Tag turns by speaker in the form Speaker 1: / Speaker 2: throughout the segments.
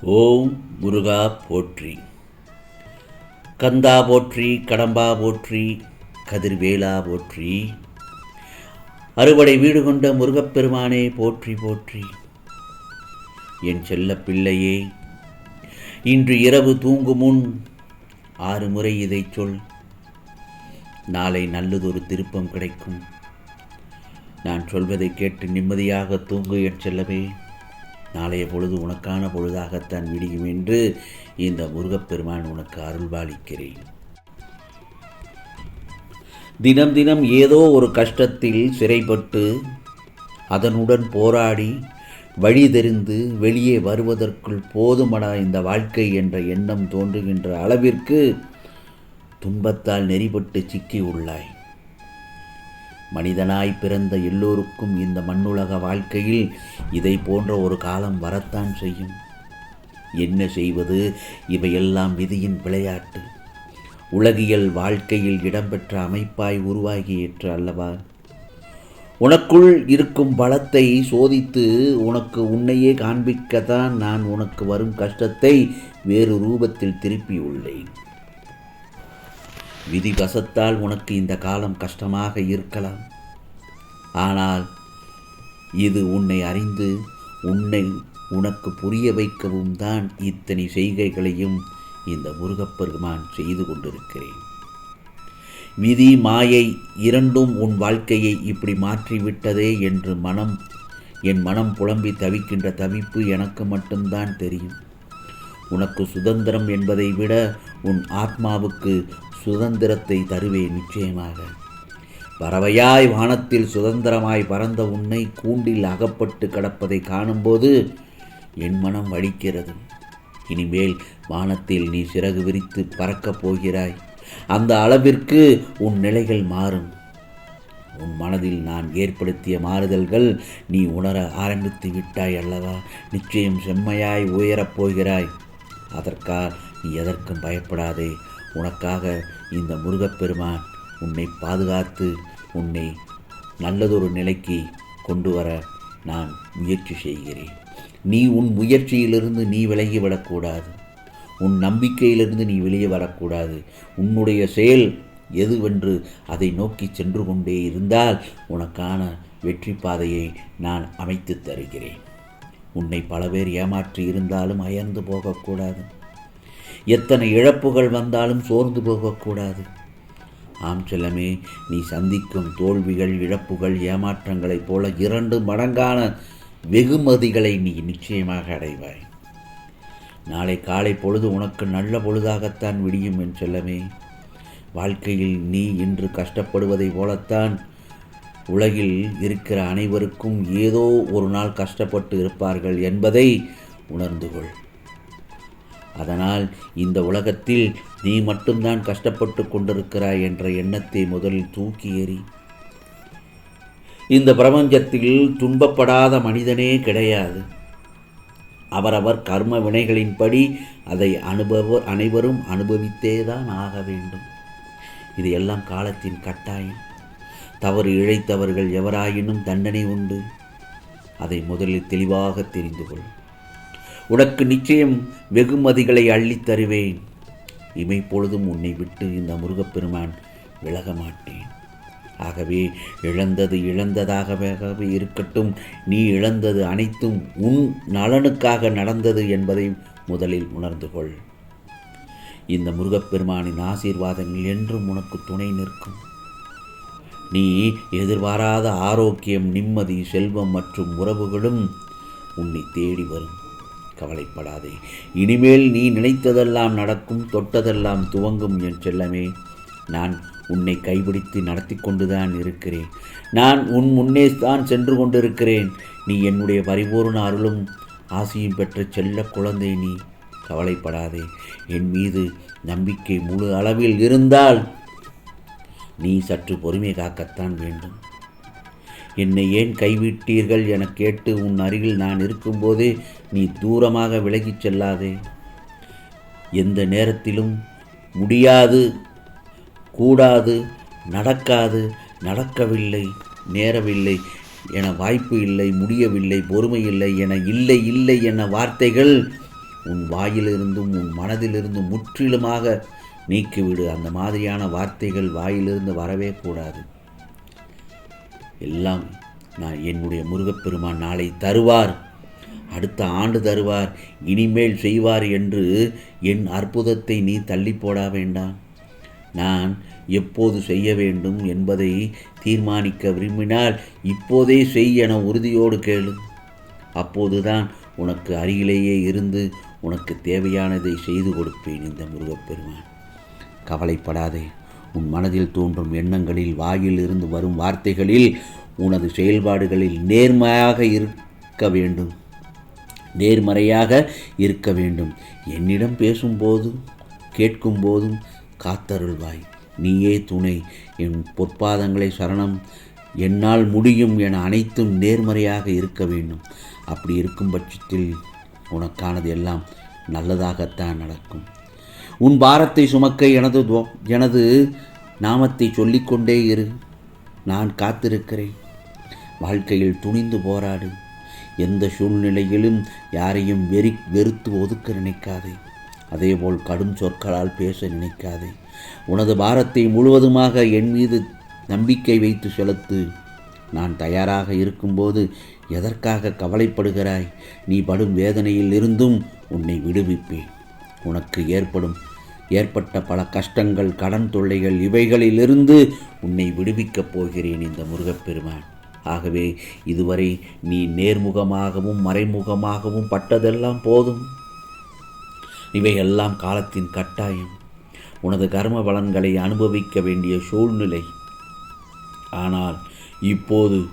Speaker 1: ஓம் முருகா போற்றி. கந்தா போற்றி கடம்பா போற்றி கதிர்வேலா போற்றி. அறுவடை வீடு கொண்ட முருகப்பெருமானே போற்றி போற்றி. என் செல்ல பிள்ளையே இன்று இரவு தூங்கும் முன் ஆறு முறை இதை சொல். நாளை நல்லதொரு திருப்பம் கிடைக்கும். நான் சொல்வதை கேட்டு நிம்மதியாக தூங்கு என் செல்லவே நாளைய பொழுது உனக்கான பொழுதாகத்தான் விடியும் என்று இந்த முருகப்பெருமான் உனக்கு அருள்பாலிக்கிறேன். தினம் தினம் ஏதோ ஒரு கஷ்டத்தில் சிறைப்பட்டு அதனுடன் போராடி வழி தெரிந்து வெளியே வருவதற்குள் போதுமடா இந்த வாழ்க்கை என்ற எண்ணம் தோன்றுகின்ற அளவிற்கு துன்பத்தால் நெறிபட்டு சிக்கி உள்ளாய். மனிதனாய் பிறந்த எல்லோருக்கும் இந்த மண்ணுலக வாழ்க்கையில் இதை போன்ற ஒரு காலம் வரத்தான் செய்யும். என்ன செய்வது? இவையெல்லாம் விதியின் விளையாட்டு. உலகியல் வாழ்க்கையில் இடம்பெற்ற அமைப்பாய் உருவாகியற்று அல்லவா? உனக்குள் இருக்கும் பலத்தை சோதித்து உனக்கு உன்னையே காண்பிக்கத்தான் நான் உனக்கு வரும் கஷ்டத்தை வேறு ரூபத்தில் திருப்பியுள்ளேன். விதி வசத்தால் உனக்கு இந்த காலம் கஷ்டமாக இருக்கலாம். ஆனால் இது உன்னை அறிந்து உன்னை உனக்கு புரிய வைக்கவும் தான் இத்தனை செய்கைகளையும் இந்த முருகப்பெருமான் செய்து கொண்டிருக்கிறேன். விதி மாயை இரண்டும் உன் வாழ்க்கையை இப்படி மாற்றிவிட்டதே என்று மனம் என் மனம் புலம்பி தவிக்கின்ற தவிப்பு எனக்கு மட்டும்தான் தெரியும். உனக்கு சுதந்திரம் என்பதை விட உன் ஆத்மாவுக்கு சுதந்திரத்தை தருவேன் நிச்சயமாக. பறவையாய் வானத்தில் சுதந்திரமாய் பறந்த உன்னை கூண்டில் அகப்பட்டு கிடப்பதை காணும்போது என் மனம் வலிக்கிறது. இனிமேல் வானத்தில் நீ சிறகு விரித்து பறக்கப் போகிறாய். அந்த அளவிற்கு உன் நிலைகள் மாறும். உன் மனதில் நான் ஏற்படுத்திய மாறுதல்கள் நீ உணர ஆரம்பித்து விட்டாய் அல்லவா? நிச்சயம் செம்மையாய் உயரப் போகிறாய். அதற்காக நீ எதற்கும் பயப்படாதே. உனக்காக இந்த முருகப்பெருமான் உன்னை பாதுகாத்து உன்னை நல்லதொரு நிலைக்கு கொண்டு வர நான் முயற்சி செய்கிறேன். நீ உன் முயற்சியிலிருந்து நீ விலகி விடக்கூடாது உன் நம்பிக்கையிலிருந்து நீ வெளியே வரக்கூடாது. உன்னுடைய செயல் எதுவென்று அதை நோக்கி சென்று கொண்டே இருந்தால் உனக்கான வெற்றி பாதையை நான் அமைத்து தருகிறேன். உன்னை பல பேர் ஏமாற்றி இருந்தாலும் அயர்ந்து போகக்கூடாது. எத்தனை இழப்புகள் வந்தாலும் சோர்ந்து போகக்கூடாது. ஆம் செல்லமே நீ சந்திக்கும் தோல்விகள் இழப்புகள் ஏமாற்றங்களைப் போல இரண்டு மடங்கான வெகுமதிகளை நீ நிச்சயமாக அடைவாய். நாளை காலை பொழுது உனக்கு நல்ல பொழுதாகத்தான் விடியும் என் செல்லமே. வாழ்க்கையில் நீ இன்று கஷ்டப்படுவதைப் போலத்தான் உலகில் இருக்கிற அனைவருக்கும் ஏதோ ஒரு நாள் கஷ்டப்பட்டு இருப்பார்கள் என்பதை உணர்ந்து கொள். அதனால் இந்த உலகத்தில் நீ மட்டும்தான் கஷ்டப்பட்டு கொண்டிருக்கிறாய் என்ற எண்ணத்தை முதலில் தூக்கி எறி. இந்த பிரபஞ்சத்தில் துன்பப்படாத மனிதனே கிடையாது. அவரவர் கர்ம வினைகளின்படி அதை அனுபவ அனைவரும் அனுபவித்தே தான் ஆக வேண்டும். இது எல்லாம் காலத்தின் கட்டாயம். தவறு இழைத்தவர்கள் எவராயினும் தண்டனை உண்டு. அதை முதலில் தெளிவாக தெரிந்து கொள். உனக்கு நிச்சயம் வெகுமதிகளை அள்ளித் தருவேன். இமைப்பொழுதும் உன்னை விட்டு இந்த முருகப்பெருமான் விலக மாட்டேன் ஆகவே இழந்தது இழந்ததாகவே இருக்கட்டும். நீ இழந்தது அனைத்தும் உன் நலனுக்காக நடந்தது என்பதை முதலில் உணர்ந்து கொள். இந்த முருகப்பெருமானின் ஆசீர்வாதங்கள் என்றும் உனக்கு துணை நிற்கும். நீ எதிர்பாராத ஆரோக்கியம் நிம்மதி செல்வம் மற்றும் உறவுகளும் உன்னை தேடி வரும். கவலைப்படாதே. இனிமேல் நீ நினைத்ததெல்லாம் நடக்கும் தொட்டதெல்லாம் துவங்கும் என் செல்லமே. நான் உன்னை கைபிடித்து நடத்தி கொண்டுதான் இருக்கிறேன். நான் உன் முன்னே தான் சென்று கொண்டிருக்கிறேன். நீ என்னுடைய பரிபூர்ண அருளும் ஆசையும் பெற்ற செல்ல குழந்தை நீ. கவலைப்படாதே. என் மீது நம்பிக்கை முழு அளவில் இருந்தால் நீ சற்று பொறுமை காக்கத்தான் வேண்டும். என்னை ஏன் கைவிட்டீர்கள் என கேட்டு உன் அருகில் நான் இருக்கும்போதே நீ தூரமாக விலகிச் செல்லாதே. எந்த நேரத்திலும் முடியாது கூடாது நடக்காது நடக்கவில்லை நேரவில்லை என வாய்ப்பு இல்லை முடியவில்லை பொறுமை இல்லை என இல்லை இல்லை என வார்த்தைகள் உன் வாயிலிருந்தும் உன் மனதிலிருந்தும் முற்றிலுமாக நீக்கிவிடு. அந்த மாதிரியான வார்த்தைகள் வாயிலிருந்து வரவே கூடாது. எல்லாம் நான் என்னுடைய முருகப்பெருமான் நாளை தருவார். அடுத்த ஆண்டு தருவார். இனிமேல் செய்வார் என்று என் அற்புதத்தை நீ தள்ளி போட வேண்டாம். நான் எப்போது செய்ய வேண்டும் என்பதை தீர்மானிக்க விரும்பினால் இப்போதே செய் என உறுதியோடு கேளு. அப்போதுதான் உனக்கு அருகிலேயே இருந்து உனக்கு தேவையானதை செய்து கொடுப்பேன் இந்த முருகப்பெருமான். கவலைப்படாதே. உன் மனதில் தோன்றும் எண்ணங்களில் வாயில் இருந்து வரும் வார்த்தைகளில் உனது செயல்பாடுகளில் நேர்மையாக இருக்க வேண்டும். நேர்மறையாக இருக்க வேண்டும். என்னிடம் பேசும்போதும் கேட்கும்போதும் காத்தருள்வாய். நீயே துணை. என் பொற்பாதங்களை சரணம். என்னால் முடியும் என அனைத்தும் நேர்மறையாக இருக்க வேண்டும். அப்படி இருக்கும் பட்சத்தில் உனக்கானது எல்லாம் நல்லதாகத்தான் நடக்கும். உன் பாரத்தை சுமக்க எனது எனது நாமத்தை சொல்லிக்கொண்டே இரு. நான் காத்திருக்கிறேன். வாழ்க்கையில் துணிந்து போராடு. எந்த சூழ்நிலையிலும் யாரையும் வெறி வெறுத்து ஒதுக்க நினைக்காதே. அதேபோல் கடும் சொற்களால் பேச நினைக்காதே. உனது பாரத்தை முழுவதுமாக என் மீது நம்பிக்கை வைத்து செலுத்து. நான் தயாராக இருக்கும்போது எதற்காக கவலைப்படுகிறாய்? நீ படும் வேதனையில் இருந்தும் உன்னை விடுவிப்பேன். உனக்கு ஏற்படும். ஏற்பட்ட பல கஷ்டங்கள் கடன் தொல்லைகள் இவைகளிலிருந்து உன்னை விடுவிக்கப் போகிறேன் இந்த முருகப்பெருமான். ஆகவே இதுவரை நீ நேர்முகமாகவும் மறைமுகமாகவும் பட்டதெல்லாம் போதும். இவையெல்லாம் காலத்தின் கட்டாயம். உனது கர்ம பலன்களை அனுபவிக்க வேண்டிய சூழ்நிலை. ஆனால் இப்போது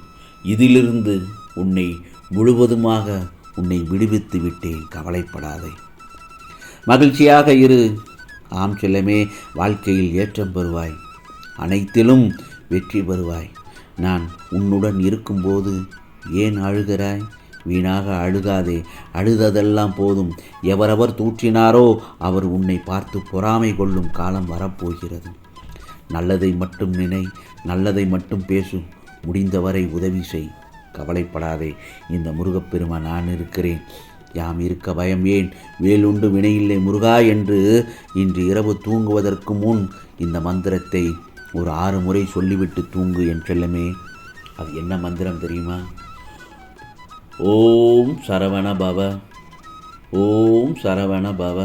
Speaker 1: இதிலிருந்து உன்னை முழுவதுமாக உன்னை விடுவித்து விட்டேன். கவலைப்படாதே. மகிழ்ச்சியாக இரு. ஆம் செல்லமே வாழ்க்கையில் ஏற்றம் பெறுவாய். அனைத்திலும் வெற்றி பெறுவாய். நான் உன்னுடன் இருக்கும்போது ஏன் அழுகிறாய்? வீணாக அழுகாதே. அழுததெல்லாம் போதும். எவரவர் தூற்றினாரோ அவர் உன்னை பார்த்து பொறாமை கொள்ளும் காலம் வரப்போகிறது. நல்லதை மட்டும் நினை நல்லதை மட்டும் பேசு. முடிந்தவரை உதவி செய். கவலைப்படாதே. இந்த முருகப்பெருமா நான் இருக்கிறேன். யாம் இருக்க பயம் ஏன்? வேலுண்டு வினையில்லை முருகா என்று இன்று இரவு தூங்குவதற்கு முன் இந்த மந்திரத்தை ஒரு ஆறு முறை சொல்லிவிட்டு தூங்கு என் செல்லமே. அது என்ன மந்திரம் தெரியுமா? ஓம் சரவண பவ. ஓம் சரவண பவ.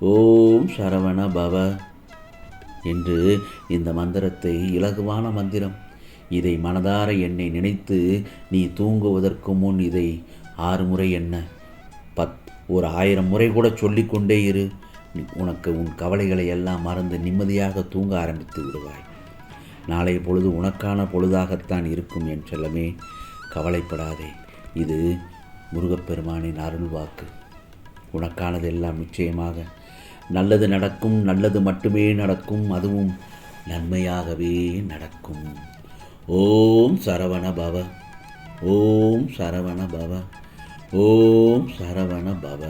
Speaker 1: ஓம் சரவண பவ என்று இந்த மந்திரத்தை இலகுவான மந்திரம். இதை மனதார என்னை நினைத்து நீ தூங்குவதற்கு முன் இதை ஆறு முறை என்ன? பத் ஒரு ஆயிரம் முறை கூட சொல்லிக்கொண்டே இரு. உனக்கு உன் கவலைகளை எல்லாம் மறந்து நிம்மதியாக தூங்க ஆரம்பித்து விடுவாய். நாளை பொழுது உனக்கான பொழுதாகத்தான் இருக்கும் என் செல்லமே. கவலைப்படாதே. இது முருகப்பெருமானின் அருள்வாக்கு உனக்கானது எல்லாம் நிச்சயமாக. நல்லது நடக்கும் நல்லது மட்டுமே நடக்கும் அதுவும் நன்மையாகவே நடக்கும். ஓம் சரவண பவ. ஓம் சரவண பவ. ஓம் சரவண பவ